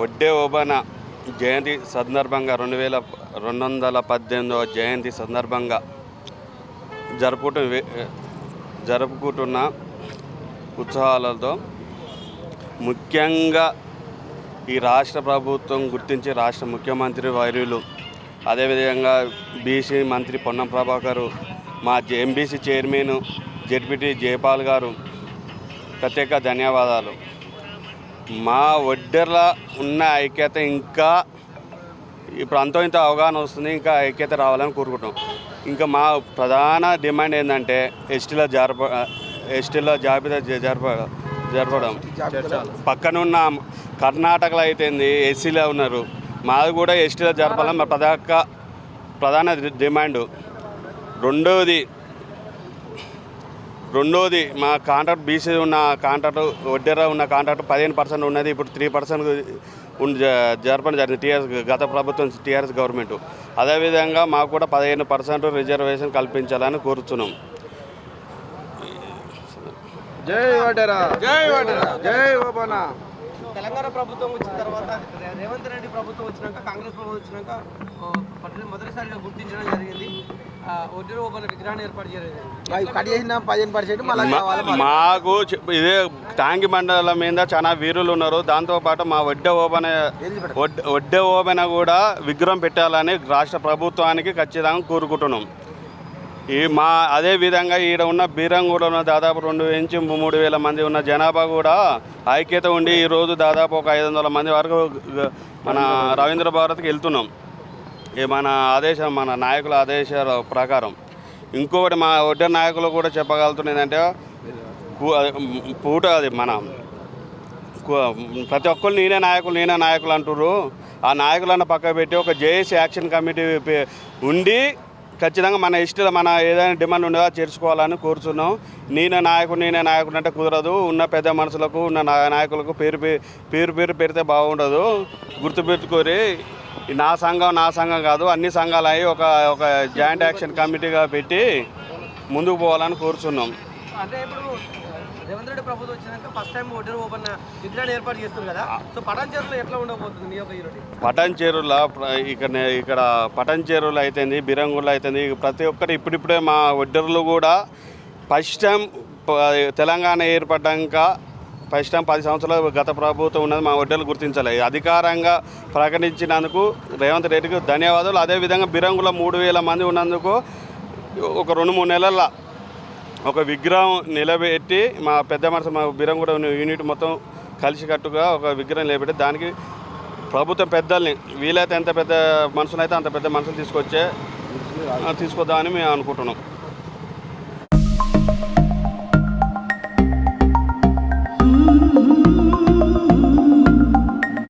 వడ్డే ఓబన జయంతి సందర్భంగా రెండు వేల రెండు వందల పద్దెనిమిదవ జయంతి సందర్భంగా జరుపుకుంటు జరుపుకుంటున్న ఉత్సవాలతో ముఖ్యంగా ఈ రాష్ట్ర ప్రభుత్వం గుర్తించి రాష్ట్ర ముఖ్యమంత్రి వైర్యులు అదేవిధంగా బీసీ మంత్రి పొన్నం ప్రభాకరు మా ఎంబీసీ చైర్మన్ జెడ్పీటీ జయపాల్ గారు ప్రత్యేక ధన్యవాదాలు. మా ఒడ్డెర్ల ఉన్న ఐక్యత ఇంకా ఇప్పుడు అంతో ఇంత అవగాహన వస్తుంది ఇంకా ఐక్యత రావాలని కోరుకుంటాం ఇంకా మా ప్రధాన డిమాండ్ ఏంటంటే ఎస్టీల జరప ఎస్టీల జాబితా జరప జరపడం. పక్కనున్న కర్ణాటకలో అయితేంది ఎస్సీలో ఉన్నారు. మాది కూడా ఎస్టీలో జరపాలని మా ప్రధాన ప్రధాన డిమాండ్. రెండవది రెండోది మా కాంట్రాక్ట్ బీసీ ఉన్న కాంట్రాక్ట్ వడ్డెర ఉన్న కాంట్రాక్ట్ పదిహేను పర్సెంట్ ఉన్నది. ఇప్పుడు త్రీ పర్సెంట్ జరపడం జరిగింది. టీఆర్ఎస్ గత ప్రభుత్వం టీఆర్ఎస్ గవర్నమెంట్. అదేవిధంగా మాకు కూడా పదిహేను పర్సెంట్ రిజర్వేషన్ కల్పించాలని కోరుతున్నాం జై వడరా జై వడరా జై ఓబనా తెలంగాణ ప్రభుత్వం వచ్చిన తర్వాత రేవంత్ రెడ్డి ప్రభుత్వం వచ్చినాక కాంగ్రెస్ ప్రభుత్వం వచ్చినాక మొదటిసారిగా గుర్తించడం జరిగింది. మాకు ఇదే ట్యాంక్ మండలం మీద చాలా వీరులు ఉన్నారు. దాంతోపాటు మా వడ్డె ఓపెన వడ్- వడ్డె ఓపెన కూడా విగ్రహం పెట్టాలని రాష్ట్ర ప్రభుత్వానికి ఖచ్చితంగా కోరుకుంటున్నాం. ఈ మా అదే విధంగా ఈడ ఉన్న బీరం కూడా ఉన్న దాదాపు రెండు నుంచి మూడు వేల మంది ఉన్న జనాభా కూడా ఐక్యత ఉండి ఈరోజు దాదాపు ఒక ఐదు వందల మంది వరకు మన రవీంద్ర భారత్కి వెళ్తున్నాం. మన ఆదేశం మన నాయకుల ఆదేశాల ప్రకారం ఇంకొకటి మా ఒడ్డ నాయకులు కూడా చెప్పగలుగుతున్నది ఏంటంటే పూట అది మన ప్రతి ఒక్కరు నేనే నాయకులు నేనే నాయకులు అంటుర్రు. ఆ నాయకులను పక్క పెట్టి ఒక జేఏసీ యాక్షన్ కమిటీ ఉండి ఖచ్చితంగా మన ఇష్టం మన ఏదైనా డిమాండ్ ఉండదో చేర్చుకోవాలని కోరుతున్నాం నేను నాయకుడు నేనే నాయకుడు అంటే కుదరదు. ఉన్న పెద్ద మనుషులకు ఉన్న నా- నాయకులకు పేరు పేరు పేరు పెడితే బాగుండదు. గుర్తుపెట్టుకోరి నా సంఘం నా సంఘం కాదు అన్ని సంఘాలు అయ్యి ఒక ఒక జాయింట్ యాక్షన్ కమిటీగా పెట్టి ముందుకు పోవాలని కోరుతున్నాం అంటే ఇప్పుడు రేవంత్ రెడ్డి ప్రభుత్వం వచ్చినాక ఫస్ట్ టైం ఒడ్డు ఓపెన్ విగ్రహాన్ని ఏర్పాటు చేస్తుంది కదా. సో పటాన్ చెరువులో ఎట్లా ఉండబోతుంది మీ యొక్క ఈరోజు పటాన్ చెరువుల ఇక్కడ ఇక్కడ పటాన్ చెరువులు అయితేంది బిరంగుళ్ళు అయితేంది ప్రతి ఒక్కటి ఇప్పుడిప్పుడే మా ఒడ్డర్లు కూడా ఫస్ట్ టైం తెలంగాణ ఏర్పడ్డాక ఫస్ట్ టైం పది సంవత్సరాలు గత ప్రభుత్వం ఉన్నది మా ఒడ్డర్లు గుర్తించాలి. అధికారంగా ప్రకటించినందుకు రేవంత్ రెడ్డికి ధన్యవాదాలు. అదేవిధంగా బిరంగుల మూడు వేల మంది ఉన్నందుకు ఒక రెండు మూడు నెలల ఒక విగ్రహం నిలబెట్టి మా పెద్ద మనసు మా బీరంగూడ యూనిట్ మొత్తం కలిసికట్టుగా ఒక విగ్రహం నిలబెట్టి దానికి ప్రభుత్వం పెద్దల్ని వీలైతే ఎంత పెద్ద మనసునైతే అంత పెద్ద మనుషులు తీసుకొచ్చే తీసుకొద్దామని మేము అనుకుంటున్నాం.